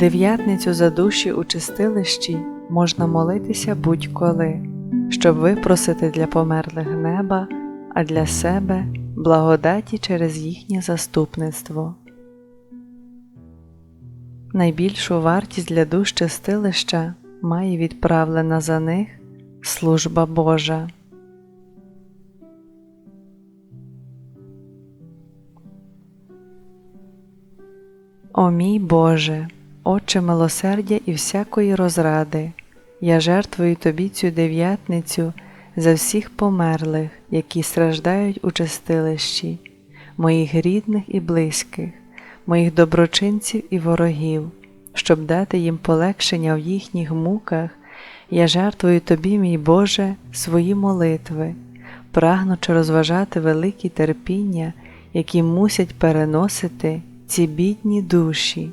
Дев'ятницю за душі у чистилищі можна молитися будь-коли, щоб випросити для померлих неба, а для себе благодаті через їхнє заступництво. Найбільшу вартість для душ чистилища має відправлена за них служба Божа. О мій Боже, Отче милосердя і всякої розради, я жертвую Тобі цю дев'ятницю за всіх померлих, які страждають у чистилищі, моїх рідних і близьких, моїх доброчинців і ворогів, щоб дати їм полегшення в їхніх муках, я жертвую Тобі, мій Боже, свої молитви, прагнучи розважати великі терпіння, які мусять переносити ці бідні душі.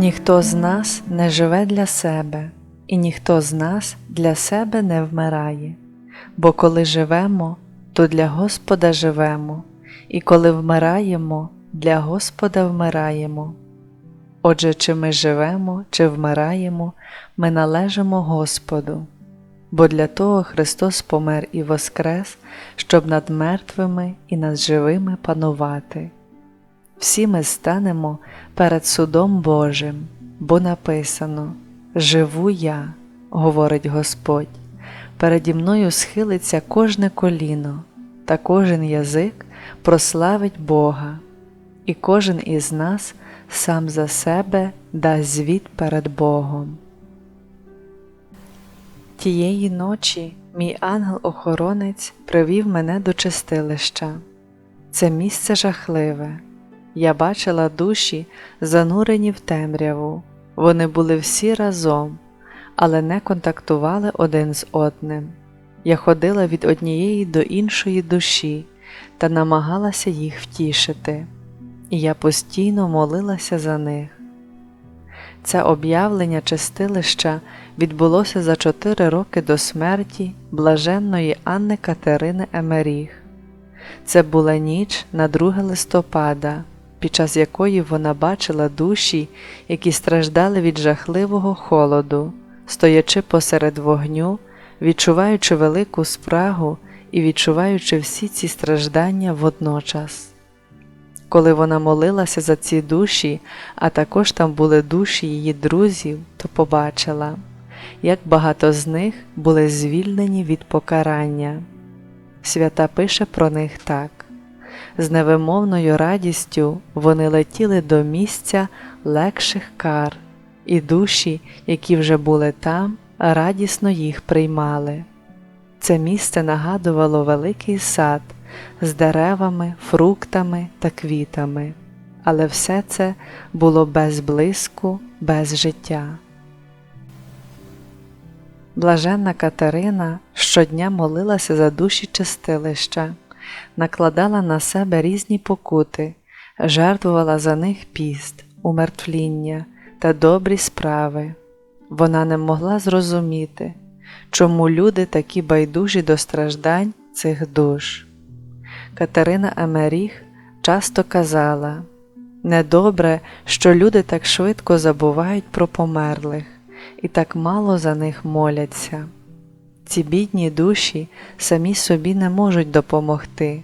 Ніхто з нас не живе для себе, і ніхто з нас для себе не вмирає, бо коли живемо, то для Господа живемо, і коли вмираємо, для Господа вмираємо. Отже, чи ми живемо, чи вмираємо, ми належимо Господу, бо для того Христос помер і воскрес, щоб над мертвими і над живими панувати. Всі ми станемо перед судом Божим, бо написано Живу я, говорить Господь, переді мною схилиться кожне коліно, та кожен язик прославить Бога, і кожен із нас сам за себе дасть звіт перед Богом. Тієї ночі мій ангел-охоронець привів мене до чистилища. Це місце жахливе. Я бачила душі, занурені в темряву. Вони були всі разом, але не контактували один з одним. Я ходила від однієї до іншої душі та намагалася їх втішити, і я постійно молилася за них. Це об'явлення чистилища відбулося за чотири роки до смерті блаженної Анни Катерини Емеріх. Це була ніч на 2 листопада під час якої вона бачила душі, які страждали від жахливого холоду, стоячи посеред вогню, відчуваючи велику спрагу і відчуваючи всі ці страждання водночас. Коли вона молилася за ці душі, а також там були душі її друзів, то побачила, як багато з них були звільнені від покарання. Свята пише про них так з невимовною радістю вони летіли до місця легших кар, і душі, які вже були там, радісно їх приймали. Це місце нагадувало великий сад з деревами, фруктами та квітами, але все це було без блиску, без життя. Блаженна Катерина щодня молилася за душі чистилища накладала на себе різні покути, жертвувала за них піст, умертвління та добрі справи. Вона не могла зрозуміти, чому люди такі байдужі до страждань цих душ. Катерина Амеріх часто казала недобре, що люди так швидко забувають про померлих і так мало за них моляться. Ці бідні душі самі собі не можуть допомогти,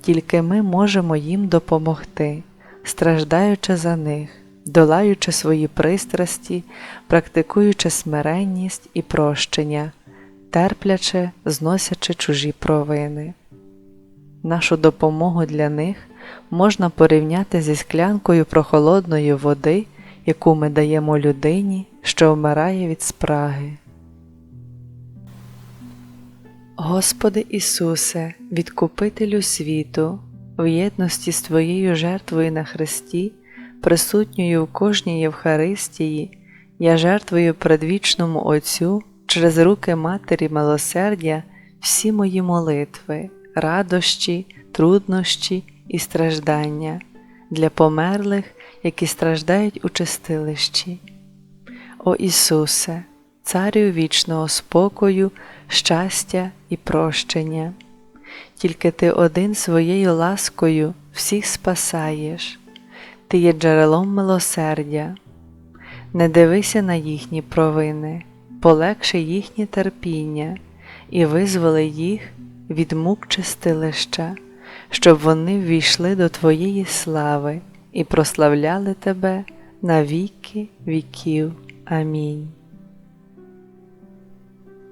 тільки ми можемо їм допомогти, страждаючи за них, долаючи свої пристрасті, практикуючи смиренність і прощення, терплячи, зносячи чужі провини. Нашу допомогу для них можна порівняти зі склянкою прохолодної води яку ми даємо людині, що вмирає від спраги. Господи Ісусе, відкупителю світу, в єдності з Твоєю жертвою на Христі, присутньою в кожній Євхаристії, я жертвую предвічному Отцю через руки Матері милосердя всі мої молитви, радощі, труднощі і страждання для померлих, які страждають у чистилищі. О Ісусе, Царю вічного спокою, щастя і прощення, тільки Ти один своєю ласкою всіх спасаєш, Ти є джерелом милосердя, не дивися на їхні провини, полегши їхнє терпіння і визволи їх від мук чистилища, щоб вони ввійшли до Твоєї слави і прославляли Тебе на віки віків. Амінь.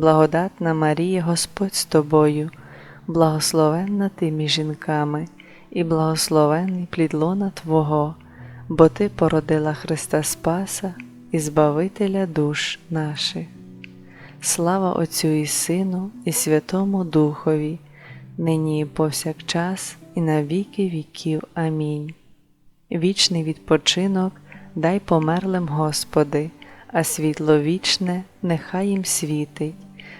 благодатна Марія, Господь з тобою, благословенна ти між жінками, і благословенний плід лона Твого, бо Ти породила Христа Спаса і Збавителя душ наших. Слава Отцю і Сину, і Святому Духові, нині і повсякчас, і на віки віків. Амінь. Вічний відпочинок дай померлим Господи а світло вічне нехай їм світить,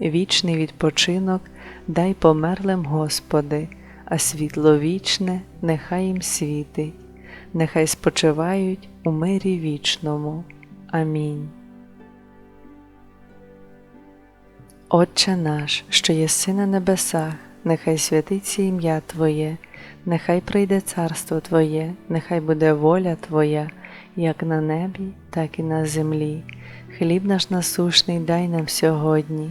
Вічний відпочинок дай померлим Господи, а світло вічне нехай їм світить, нехай спочивають у мирі вічному. Амінь. Отче наш, що єси на небесах, нехай святиться ім'я Твоє, нехай прийде царство Твоє, нехай буде воля Твоя, як на небі, так і на землі. Хліб наш насушний дай нам сьогодні,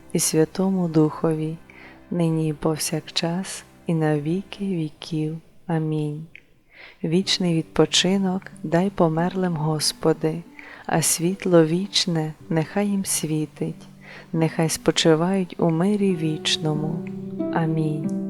і Святому Духові, нині і повсякчас, і на віки віків. Амінь. Вічний відпочинок дай померлим Господи, а світло вічне нехай їм світить, нехай спочивають у мирі вічному. Амінь.